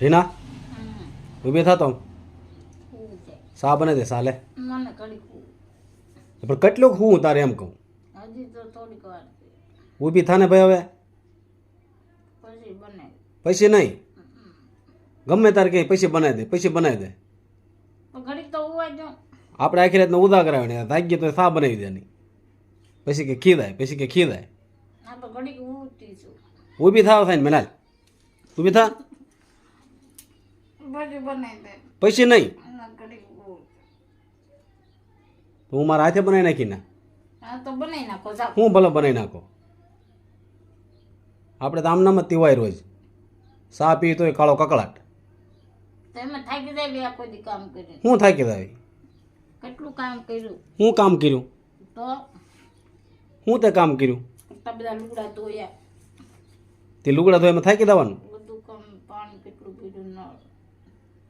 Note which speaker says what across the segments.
Speaker 1: રીના. ઊભી થતો
Speaker 2: હું
Speaker 1: સા બને દે સાલે. પણ કેટલું હું તારે એમ કહું.
Speaker 2: તો
Speaker 1: ઊભી થાને ભાઈ હવે? પૈસે નહીં? ગમે તારે કઈ પૈસે બનાવી દે પૈસે બનાવી દે.
Speaker 2: તો
Speaker 1: આપણે આખી રાતને ઉદા કરાવે ને ગયો તો સા બનાવી દે નહીં પછી કે ખીદાય પછી કે ખીદાય.
Speaker 2: તો
Speaker 1: ઊભી થાવ થાય ને મેનાલ. ઊભી થા? પૈસે નહીં? હું મારા હાથે બનાવી નાખી ને? હું ભલે બનાવી નાખો? આપણે તો આમનામાં તીવાય રોજ. સા પી તો કાળો કકળાટ.
Speaker 2: થાકી જાય
Speaker 1: હું થાકી દાવી
Speaker 2: કેટલું કામ કર્યું?
Speaker 1: હું કામ કર્યું?
Speaker 2: તો?
Speaker 1: હું તે કામ કર્યું?
Speaker 2: તે લુગડા ધોયા.
Speaker 1: તે લુગડા ધોવામાં થાકી દેવાનું
Speaker 2: બધું કામ પાણી કેટલું પીધું ન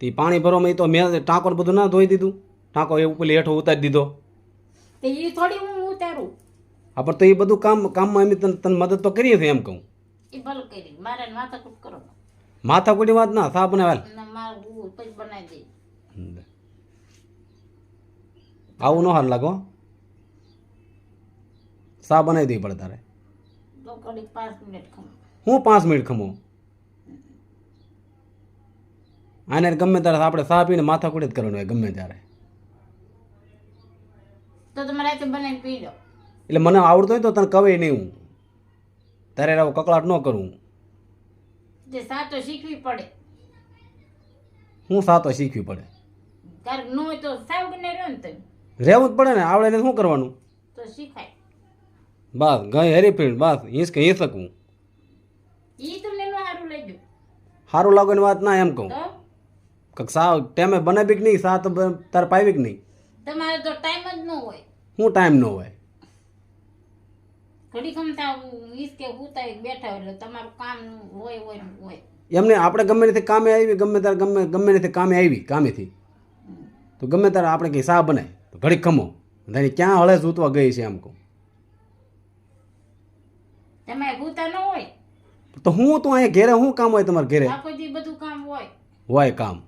Speaker 1: તે પાણી ભરવામાં એ તો મેં ટાંકો ને બધું ના ધોઈ દીધું. ટાંકો એ ઉપર હેઠો ઉતારી દીધો.
Speaker 2: તે એ થોડી હું ઉતારું.
Speaker 1: હા પણ તો એ બધું કામ કામમાં એમ તને તને મદદ તો કરીએ છીએ એમ કહું.
Speaker 2: એ ભલે કરી મારે માથાકૂટ કરો.
Speaker 1: માથા કુટી વાત ના સા બનાવેલ
Speaker 2: બનાવી દઈ
Speaker 1: આવું ન હાલ લાગો સા બનાવી દેવી પડે તારે. હું પાંચ મિનિટ ખમો? આને ગમે ત્યારે આપણે સા પીને માથા કુટી જ કરવાનું હોય ગમે ત્યારે.
Speaker 2: તો તમે રાતે બનાવીને પી લો.
Speaker 1: એટલે મને આવડતો હોય તો તને કવે નહીં હું. તારે આવો કકળાટ ન કરું.
Speaker 2: જે શીખવી પડે.
Speaker 1: હું સાતો શીખવી પડે.
Speaker 2: કારણ ન હોય તો સાવ બને રહ્યો ને
Speaker 1: રહેવું જ પડે ને આવડે ને શું કરવાનું?
Speaker 2: તો શીખાય
Speaker 1: બસ ગઈ હરીફીણ બસ હિંસ કે હિંસકું
Speaker 2: ઈ તમને નો સારું લાગ્યું.
Speaker 1: એની લાગવાની વાત ના એમ કહું. કંઈક સા ટેમે બનાવી કે નહીં સા તો બ- તારે પાવી કે નહીં?
Speaker 2: તમારે તો ટાઈમ જ ન હોય.
Speaker 1: શું ટાઈમ ન હોય?
Speaker 2: ઘડી ખમતા વીસ કે હુતા બેઠા એટલે તમારું કામ હોય હોય હોય.
Speaker 1: એમને આપણે ગમે નથી કામે આવી ગમે ત્યારે ગમે ગમે નથી કામે આવી કામેથી. તો ગમે ત્યારે આપણે કંઈ સા બનાય તો ઘડી ખમો. ધણી ક્યાં હળે સૂતવા ગઈ છે એમ કહું.
Speaker 2: તમે ભૂતા ન હોય?
Speaker 1: તો હું તો અહીંયા ઘેરે શું કામ હોય તમારે ઘેરે?
Speaker 2: બધું કામ હોય.
Speaker 1: હોય કામ.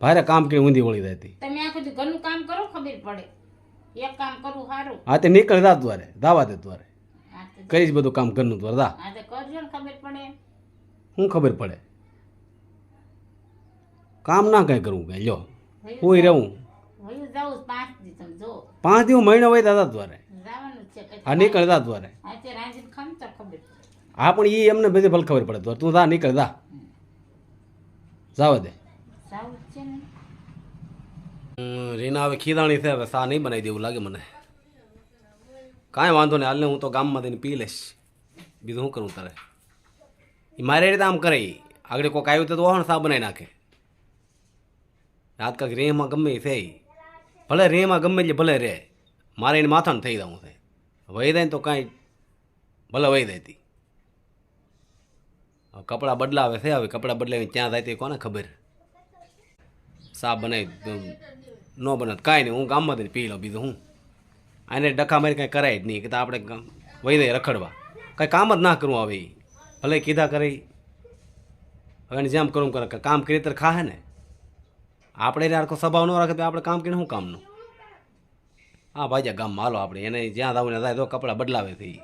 Speaker 1: ભારે કામ કરી ઊંધી વળી જતી
Speaker 2: તમે આખો દી ઘરનું કામ કરો ખબર પડે. એક કામ કરવું સારું
Speaker 1: હા તે નીકળ જા દ્વારે દાવા દે દ્વારે. કરીશ બધું કામ ઘરનું દ્વાર દા
Speaker 2: હા તે કરજો ને ખબર પડે.
Speaker 1: શું ખબર પડે? કામ ના કાંઈ કરવું કાંઈ લ્યો.
Speaker 2: વયું
Speaker 1: કોઈ રહેવું
Speaker 2: પાંચ દી જો
Speaker 1: દિવસ મહિનો હોય દાદા દ્વારે.
Speaker 2: જ
Speaker 1: હા નીકળ દા દ્વારે. હા પણ એ એમને બધી ભલે ખબર પડે. તું તા નીકળ દા જાવા દે.
Speaker 2: જ
Speaker 1: રીના હવે ખીદાણી છે, હવે સા નહીં બનાવી દેવું લાગે મને. કાંઈ વાંધો નહીં, હાલને હું તો ગામમાં તેને પી લઈશ. બીજું શું કરું તારે? એ મારી રીતે આમ કરે આગળ કોઈક આવ્યું તો ઓહણ સા બનાવી નાખે. રાત કાંક રેમાં ગમે એ થઈ ભલે રેમાં ગમે એટલે ભલે રે મારે એને માથાને થઈ જવું છે. વહી જાય તો કાંઈ ભલે વહી જાય તી. કપડાં બદલાવે છે, હવે કપડાં બદલાવીને ત્યાં જાય તે કોને ખબર? સા બનાવી ન બને કાંઈ નહીં, હું ગામમાં જઈને પી લઉં, બીજું હું. આને ડખા મારી કાંઈ કરાય જ નહીં, કે તો આપણે વહી દઈએ રખડવા. કાંઈ કામ જ ના કરવું આવે. ભલે કીધા કરે હવે એને જેમ કરવું કરે, કામ કરીએ ત્યારે ખાહે ને. આપણે એને આખો સ્વભાવ ન રાખે તો આપણે કામ કરીને શું કામનું? હા ભાઈ ગામમાં હાલો આપણે, એને જ્યાં ને જાય તો કપડાં બદલાવે થઈ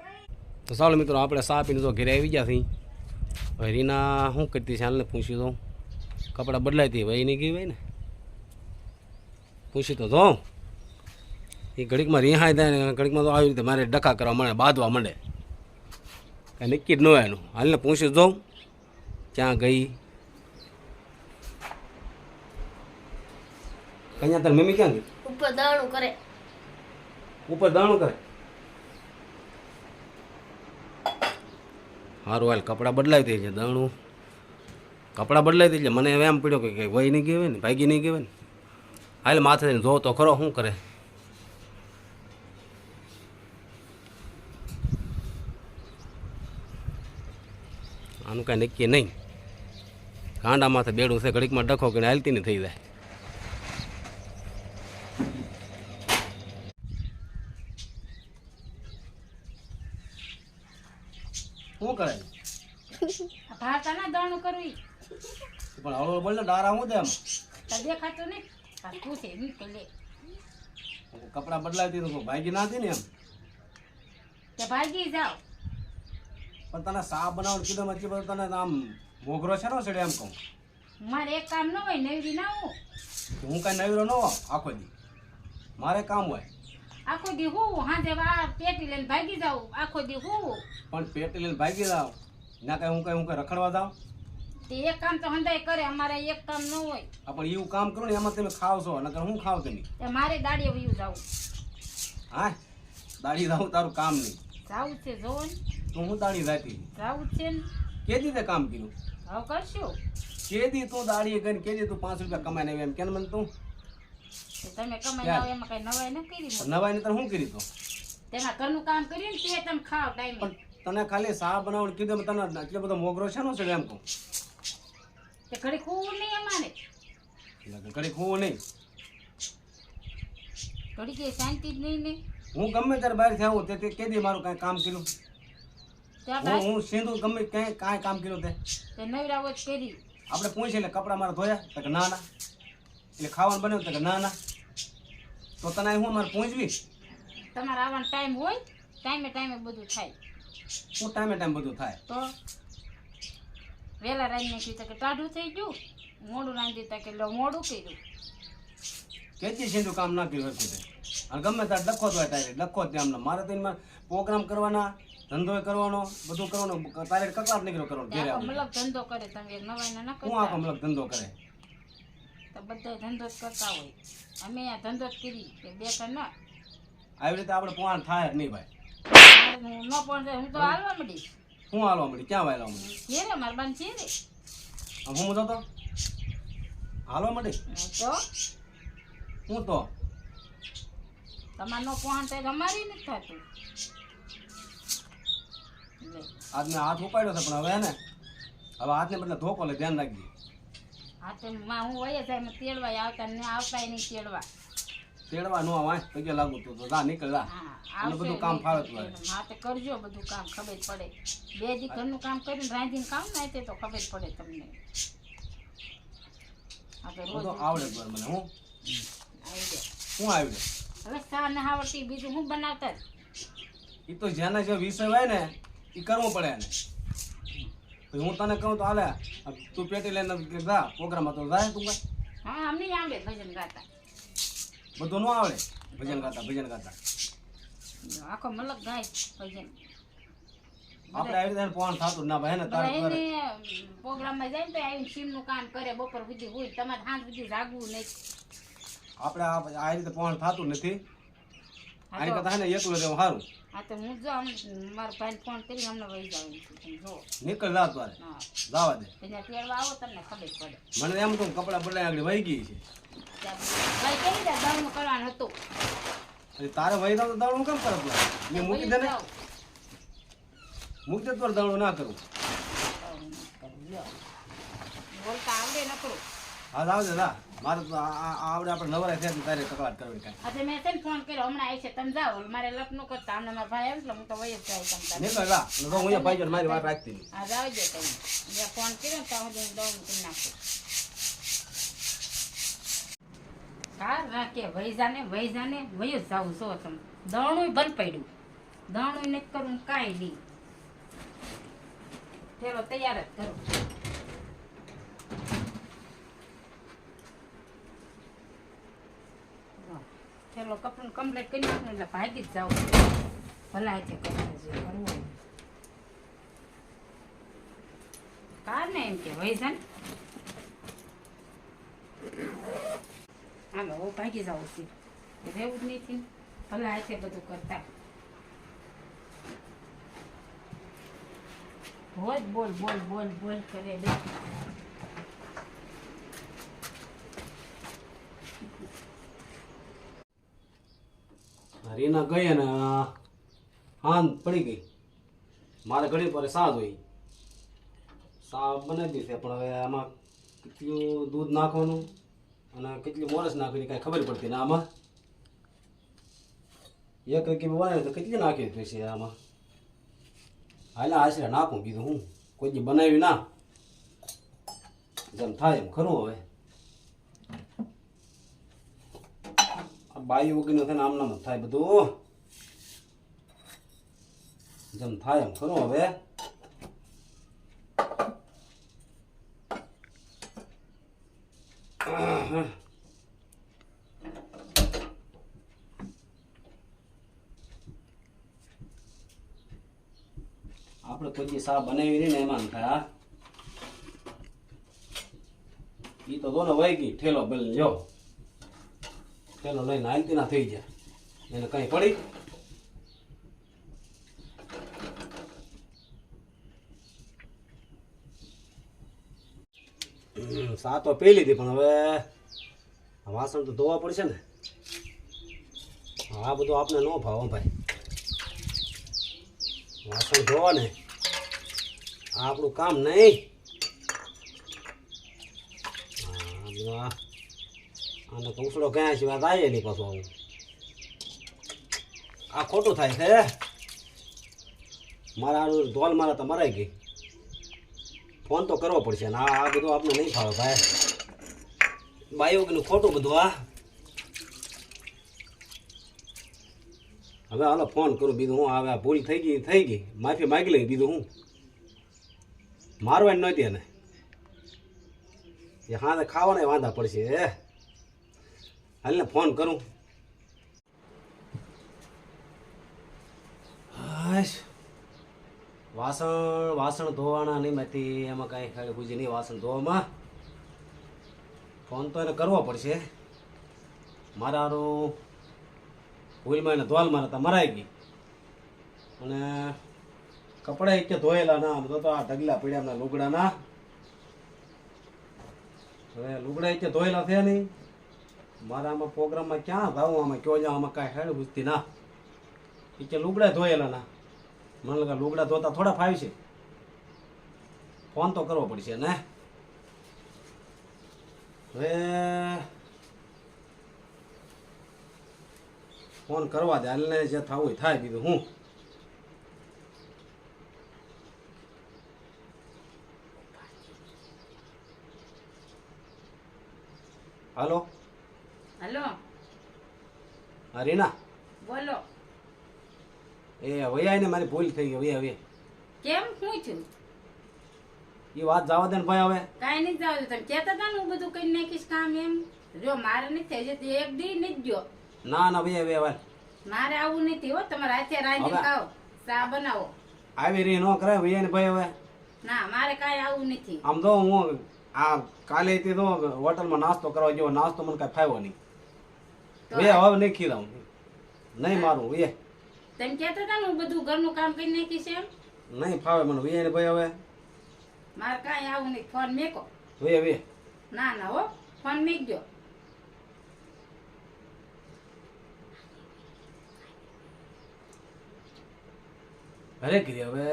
Speaker 1: તો ચાલો મિત્રો, આપણે સા પીને તો ઘરે આવી ગયા થઈ હવે રીના શું કરતી છે, હાલને પૂછ્યું તો. કપડાં હતી ભાઈ ગઈ કહેવાય ને? પૂછી તો જો એ ઘડીકમાં રિહાઈ થાય ને ઘડીકમાં તો આવી રીતે મારે ડખા કરવા માંડે બાંધવા માંડે. કાંઈ નક્કી જ ન હોય એનું. હાલને પૂછી જોઉં ક્યાં ગઈ? કન્યા તાર મમ્મી ક્યાં ગઈ?
Speaker 3: ઉપર દાણું કરે.
Speaker 1: ઉપર દાણું કરે? સારું હાલ કપડાં બદલાવી દે છે દાણું. કપડાં બદલાવી દે એટલે મને હવે એમ પડ્યો કે વય નહીં કહેવાય ને ભાગી નહીં કહેવાય ને. હાલ માથે જો તો ખરો શું કરે? આનું કાંઈ નક્કી નહીં. કાંડા માથે બેડું છે ઘડીકમાં ડખો કે હાલતી નહીં થઈ જાય. શું કરે?
Speaker 2: આ ના દાણું કરવી.
Speaker 1: પણ હવે બોલ ને ડારા હું દે
Speaker 2: એમ? દેખાતું નહીં. શું છે એમ તો લે
Speaker 1: કપડાં બદલાવી દીધું ભાગી ના હતી ને એમ?
Speaker 2: તે ભાગી જાઓ.
Speaker 1: પણ તને સા બનાવવાનું કીધું મચી બધું તને આમ મોગરો છે ને સડે એમ કહું.
Speaker 2: મારે એક કામ ન હોય નવરી ના હું
Speaker 1: હું કાંઈ નવીરો ન હોઉં? આખો દી. મારે કામ હોય.
Speaker 2: આખો દી હું હાજે આ પેટી લઈને ભાગી જાઉં. આખો દી હું
Speaker 1: પણ પેટી લઈને ભાગી જાવ ના કાંઈ હું કઈ હું કઈ રખડવા જાઉં?
Speaker 2: તે એક કામ તો હંધાય કરે અમારે એક કામ ન હોય.
Speaker 1: હા પણ એવું કામ કરો ને એમાં તમે ખાવ છો નકર હું ખાવ તમે
Speaker 2: એ મારે દાડીએ વયું જાવ.
Speaker 1: હા? દાડી જાઉં તારું કામ નહીં.
Speaker 2: જાવું છે જોવો
Speaker 1: તો હું દાડી રાખી?
Speaker 2: જાવું છે ને.
Speaker 1: કે દી કામ કર્યું?
Speaker 2: હવે કરશું.
Speaker 1: કે દી તું દાડી કરીને કે દી તું પાંચ રૂપિયા કમાઈને આવી એમ. કેમ મને તું?
Speaker 2: તમે કમાઈ આવો એમાં કઈ નવાઈ ન કરી.
Speaker 1: નવાઈ ને હું કરી તો?
Speaker 2: તેમાં ઘરનું કામ કર્યું ને તે તમે ખાવ ટાઈમ.
Speaker 1: પણ તને ખાલી સાહ બનાવવાનું કીધું તને એટલો બધો મોગરો છે ને છે એમ કહું?
Speaker 2: તે ઘડી ખોવું નહીં અમારે?
Speaker 1: ઘડી ખોવું નહીં.
Speaker 2: ઘડી કે શાંતિ જ નહીં ને?
Speaker 1: હું ગમે ત્યારે બહારથી આવું તે કે દી મારું કાંઈ કામ કર્યું. હું હું સીધું ગમે ક્યાંય કાંઈ કામ કર્યું તે.
Speaker 2: તે નવરા વચ કરી.
Speaker 1: આપણે પૂછીએ એટલે કપડાં મારા ધોયા કે ના ના. એટલે ખાવાનું બનાવ્યું તો કે ના ના. તો તને હું મારે પૂછવી
Speaker 2: તમારે આવવાનો ટાઈમ હોય ટાઈમે ટાઈમે બધું થાય.
Speaker 1: હું ટાઈમે ટાઈમ બધું થાય.
Speaker 2: તો? વહેલા રાંધી નાખ્યું કે ટાઢું થઈ ગયું. મોડું રાંધી તા કે લો મોડું કર્યું.
Speaker 1: કેજી સિંધુ કામ ના કર્યું હતું અને ગમે ત્યારે ડખો જ હોય તારે ડખો જ ત્યાં મારે તો એમાં પ્રોગ્રામ કરવાના ધંધો કરવાનો બધું કરવાનું તારે કકડાટ નીકળ્યો કરવાનો ઘેરે
Speaker 2: મતલબ ધંધો કરે તમે નવાઈ ના
Speaker 1: હું આખો મતલબ ધંધો કરે?
Speaker 2: તો બધા ધંધો જ કરતા હોય. અમે આ ધંધો જ કરી કે બે કર ના.
Speaker 1: આવી રીતે આપણે પોણ થાય જ નહીં ભાઈ.
Speaker 2: હું ન પણ હું તો હાલવા મળી
Speaker 1: હું હાલવા મળી ક્યાં વાયલા મળી
Speaker 2: છે રે મારા બાન છે રે.
Speaker 1: આમ હું જતો હાલવા મળી
Speaker 2: તો?
Speaker 1: હું તો?
Speaker 2: તમારનો કોણ તે અમારી નથી થતું.
Speaker 1: આજ મેં હાથ ઉપાડ્યો છે પણ હવે ને હવે હાથને બદલે ધોકો લે ધ્યાન રાખજે.
Speaker 2: હાથે માં હું હોય જાય તેડવા આવતા ને આવતા નહીં તેડવા
Speaker 1: તેડવા નો વાંચ પગે લાગુ તું તો જા નીકળ જા. અને બધું કામ
Speaker 2: ફાળત
Speaker 1: હોય.
Speaker 2: તો હા તે કરજો બધું કામ ખબર પડે. બે દી ઘરનું કામ કરીને રાંધીને કામ ના તે તો ખબર પડે તમને. આ તો
Speaker 1: આવડે જ મને હું?
Speaker 2: આવી
Speaker 1: હું આવડે
Speaker 2: હવે સા ન આવડતી બીજું હું બનાવતા?
Speaker 1: એ તો જેના જે વિષય હોય ને એ કરવું પડે એને. હું તને કહું તો હાલે તું પેટી લઈને જા પ્રોગ્રામ તો જાય તું
Speaker 2: હા અમને આવડે ભજન ગાતા.
Speaker 1: બધું ન આવડે. ભજન ગાતા ભજન ગાતા.
Speaker 2: આખો મલક ગાય ભજન.
Speaker 1: આપણે આવી રીતે પોણ થતું ના ભાઈ ને?
Speaker 2: પ્રોગ્રામ
Speaker 1: તારે
Speaker 2: પ્રોગ્રામમાં જાય ને તો આવીને સીમનું કામ કરે બપોર સુધી હોય તમારે સાંજ સુધી જાગવું નહીં.
Speaker 1: આપણે આ રીતે પણ થતું નથી. આની કરતા ને એકલું રહેવું સારું.
Speaker 2: હા તો હું જો આમ મારા ભાઈને ફોન કરી અમને વહી જાવ છું. જો
Speaker 1: નીકળ લા તારે
Speaker 2: હા.
Speaker 1: જવા દે.
Speaker 2: પછી તેડવા આવો તમને ખબર પડે.
Speaker 1: મને એમ તો કપડાં બદલાય આગળ વહી ગઈ છે.
Speaker 2: ભાઈ કેવી રીતે દાવનું કરવાનું હતું?
Speaker 1: અરે તારે વહી જાવ તો દળવું કેમ કરે તું મેં મૂકી દે ને. મૂકી દે તો દળવું ના કરું.
Speaker 2: બોલતા આવડે નકરું.
Speaker 1: હા જાવ દે જા. મારે તો આવડે આપણે નવરા છે તારે કકડાટ કરવી કાંઈ.
Speaker 2: આજે મેં છે ને ફોન કર્યો હમણાં આવી છે તમે જાઓ. મારે લપનું કરતા હમણાં મારા ભાઈ એટલે હું તો વય જ જાય તમ તારે.
Speaker 1: નીકળ જા. તો હું અહીંયા ભાઈ જોડે મારી વાત રાખતી નહીં
Speaker 2: હા જાવ જો તમે. મેં ફોન કર્યો તો હું દઉં કરી નાખું કાર રાખે વૈજાને વૈજાને વયો જ જાવું છો તમે. દણું બંધ પડ્યું. દણું નથી કરવું કાઈ નહીં. ચલો તૈયાર જ કરો. ચલો કપડું કમ્પ્લીટ કરી નાખું એટલે ભાગી જ જાવ ભલા છે કરવું. કાર ને એમ કે, વહી જાને હાલો, હું ભાગી જાઉં છું. રહેવું જ નથી ભલા છે બધું કરતા. રોજ બોલ બોલ બોલ બોલ, કરે બે
Speaker 1: રીના ગઈ અને હાન પડી ગઈ. મારે ઘડી પર સા જોઈ. સા બનાવી દીધી પણ હવે આમાં કેટલું દૂધ નાખવાનું અને કેટલી મોરસ નાખવાની કાંઈ ખબર પડતી ને આમાં? એક રકી બનાવી તો કેટલી નાખી પછી આમાં? હાલે આશરે નાખું બીજું હું. કોઈ બનાવી ના. જેમ થાય એમ ખરું હવે. બાઈ વગરનું થાય આમ નામ થાય બધું. જેમ થાય એમ ખરું હવે. આપણે કોઈ સા બનાવી નહીં ને એમાં થયા ઈ તો દોનો વહી ગઈ, ઠેલો બલ જો. ઠેલો લઈને હાલતી ના થઈ જાય એને કઈ પડી? સા તો પી લીધી પણ હવે વાસણ તો ધોવા પડશે ને. આ બધું આપણે ન ભાવો ભાઈ. વાસણ ધોવા ને આપણું કામ નહીં. આ તો ઉસળો ગયા વાત આવી નહીં પાછું આવું. આ ખોટું થાય છે મારા ધોલ મારા તો મરાઈ ગઈ. ફોન તો કરવો પડશે ને. આ બધું આપણે નહીં ફાવે ભાઈ. બાયોગનું ખોટું બધું આ હવે હાલો ફોન કરું બીજું હું. હવે ભૂલ થઈ ગઈ થઈ ગઈ. માફી માગી લઈ બીજું હું. મારવાની નહોતી એને. એ હા ખાવાના વાંધા પડશે હાલને ફોન કરું. વાસણ વાસણ ધોવાના નહીં મેથી, એમાં કાંઈ ખાલી પૂછી નહીં વાસણ ધોવામાં. ફોન તો એને કરવો પડશે. મારા હારું ભૂલમાં એને ધોલ મારા તો મરાઈ ગઈ. અને કપડા કે ધોયેલા ના આમ તો આ ઢગલા પડ્યા લુગડાના. હવે લુગડા કે ધોયેલા થયા નહીં. મારા આમાં પ્રોગ્રામમાં ક્યાં ભાવું આમાં કયો જાવ આમાં કાંઈ હેડ પૂછતી ના. એ કે લુગડા ધોયેલા ના. મને લાગે લુગડા ધોતા થોડા ફાવી છે. ફોન તો કરવો પડશે, ને? હવે ફોન કરવા દે, હાલને જે થવું થાય બીજું, હું? હાલો?
Speaker 2: હલો.
Speaker 1: હરીના
Speaker 2: બોલો.
Speaker 1: એ વૈયા ને મારી ભૂલ થઈ ગઈ હવે
Speaker 2: કેમ? શું છું?
Speaker 1: એ વાત જવા દે ને ભાઈ હવે.
Speaker 2: કાંઈ નહીં જાવ તમે કહેતા હતા ને હું બધું કરી નાખીશ કામ એમ. જો મારે નથી થઈ જતું એક દી નહીં ગયો.
Speaker 1: ના ના ભાઈ હવે હવે
Speaker 2: મારે આવું નથી હો તમારે હાથે રાંધી
Speaker 1: ખાવ
Speaker 2: ખાઓ ચા બનાવો.
Speaker 1: આવી રહી ન કરે વૈયા ને ભાઈ હવે.
Speaker 2: ના મારે કઈ આવું નથી.
Speaker 1: આમ તો હું આ કાલે તે તો હોટલમાં નાસ્તો કરવા ગયો નાસ્તો મને કાંઈ ફાવ્યો નહીં. વે હવે નહીં લઉં નહીં મારું વે
Speaker 2: તમે કહેતા હતા ને હું બધું ઘરનું કામ કરી નાખીશ એમ?
Speaker 1: નહીં ફાવે મને વે ને ભાઈ હવે.
Speaker 2: મારે કાંઈ આવું નહીં ફોન મેકો.
Speaker 1: વે વે
Speaker 2: ના ના હો ફોન મેકજો.
Speaker 1: અરે કરી હવે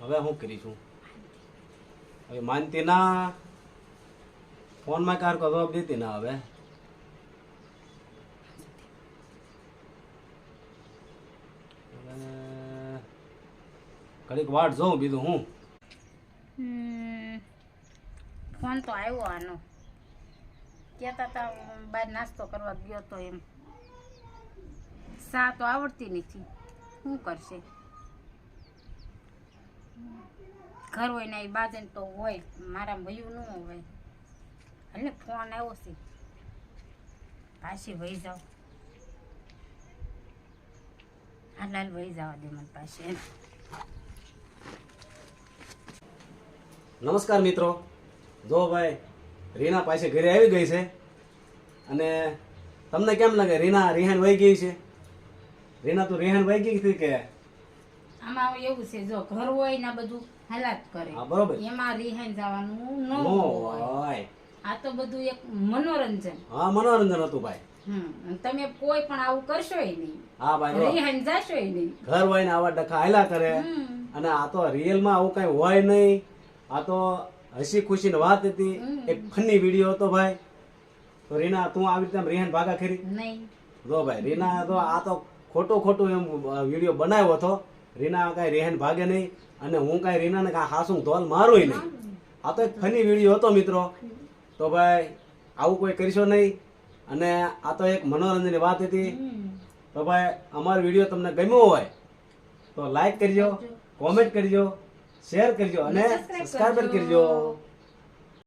Speaker 1: હવે હું કરીશું હવે માનતી ના ફોનમાં કાર જવાબ દેતી ના હવે. ઘડીક વાટ જોઉં, બીજું હું?
Speaker 2: ફોન તો આવ્યો આનો. કહેતા હતા બહાર નાસ્તો કરવા ગયો તો એમ. સા તો આવડતી નથી. શું કરશે? ઘર હોય ને એ બાજન તો હોય, મારા ભયું ન હોય. એટલે ફોન આવ્યો છે. પાછી વહી જાઓ. હાલ હાલ વહી જવા દે મને પાસે
Speaker 1: નમસ્કાર મિત્રો. જો ભાઈ રીના પાસે ઘરે આવી ગઈ છે અને તમને કેમ લાગે રીના રિહાન વહી ગઈ છે? રીના તું રિહાન વહી ગઈ હતી કે?
Speaker 2: આમાં એવું છે જો ઘર હોય ને બધું હાલાત કરે.
Speaker 1: હા બરોબર.
Speaker 2: એમાં રિહાન જવાનું ન હોય. આ તો બધું એક મનોરંજન.
Speaker 1: હા મનોરંજન હતું ભાઈ.
Speaker 2: અને તમે કોઈ પણ આવું કરશો નહીં.
Speaker 1: હા ભાઈ
Speaker 2: રિહાન જશો નહીં.
Speaker 1: ઘર હોય ને આવા ડખા હાયલા કરે.
Speaker 2: હમ.
Speaker 1: અને આ તો રિયલમાં આવું કઈ હોય નહીં. આ તો હસી ખુશીની વાત હતી. એક ફની વીડિયો હતો ભાઈ. તો રીના તું આવી રીતે રિહાન ભાગા ખરી?
Speaker 2: નહીં.
Speaker 1: જો ભાઈ રીના તો આ તો ખોટું ખોટું એમ વીડિયો બનાવ્યો હતો. રીના કાંઈ રેહન ભાગે નહીં અને હું કાંઈ રીનાને કાંઈ હાસું ધોલ મારું નહીં. આ તો એક ફની વીડિયો હતો મિત્રો. તો ભાઈ આવું કોઈ કરશો નહીં. અને આ તો એક મનોરંજનની વાત હતી. તો ભાઈ અમારો વીડિયો તમને ગમ્યો હોય તો લાઈક કરજો કોમેન્ટ કરજો. શેર કરજો અને સબસ્ક્રાઇબ કરજો.